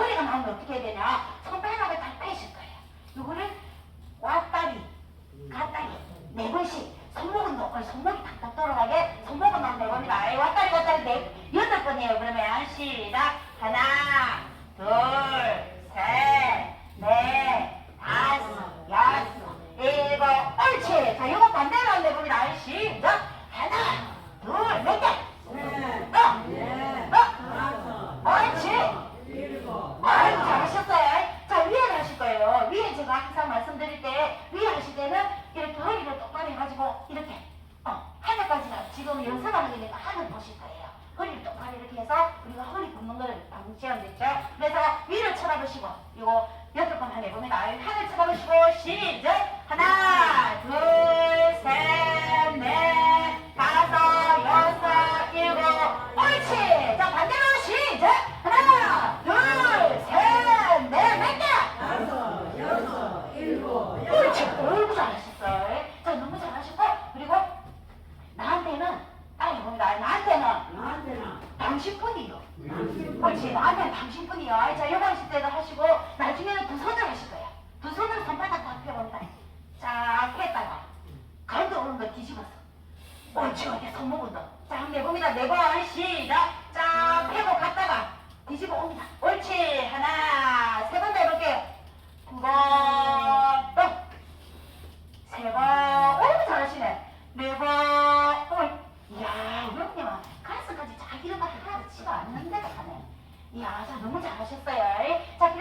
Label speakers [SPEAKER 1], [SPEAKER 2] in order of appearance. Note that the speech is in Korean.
[SPEAKER 1] 머리가 나면 어떻게 해야 되냐? 손가락을 다 빼실 거예요. 이거는 왔다리, 갔다리 네 번씩 손목은 놓고 손목이 딱딱 돌아가게 손목은 안 내봅니다. 왔다리 갔다리 네 여덟 번이에요. 그러면 시작 하나, 둘. 내릴 때 위하실 때는 이렇게 허리를 똑바로 해가지고 이렇게 어, 하늘까지는 지금 연습하는 거니까 하늘 보실 거예요. 허리를 똑바로 이렇게 해서 우리가 허리 굽는 거를 방금 지원됐죠. 그래서 위를 쳐다보시고 이거 여덟 번 한번 해봅니다. 그렇지. 나는 당신뿐이요. 자, 요번 시대도 하시고 나중에는 두 손을 하실 거야. 두 손을 손바닥 다 펴본다. 쫙 했다가 가운데 오는 거 뒤집어서 멀쩡하게 손목은 더. 쫙 내봅니다. 내번 시작. 쫙 펴고 갔다가 뒤집어 옵니다. 옳지. 하나, 세 번 더 해볼게요. 두 번, 또. 세 번. 오, 잘하시네. 네 번, 오. 이야, 형님아. 가슴까지 자기를 막 하나도 치고 않는데. 야, 너무 잘하셨어요. 자,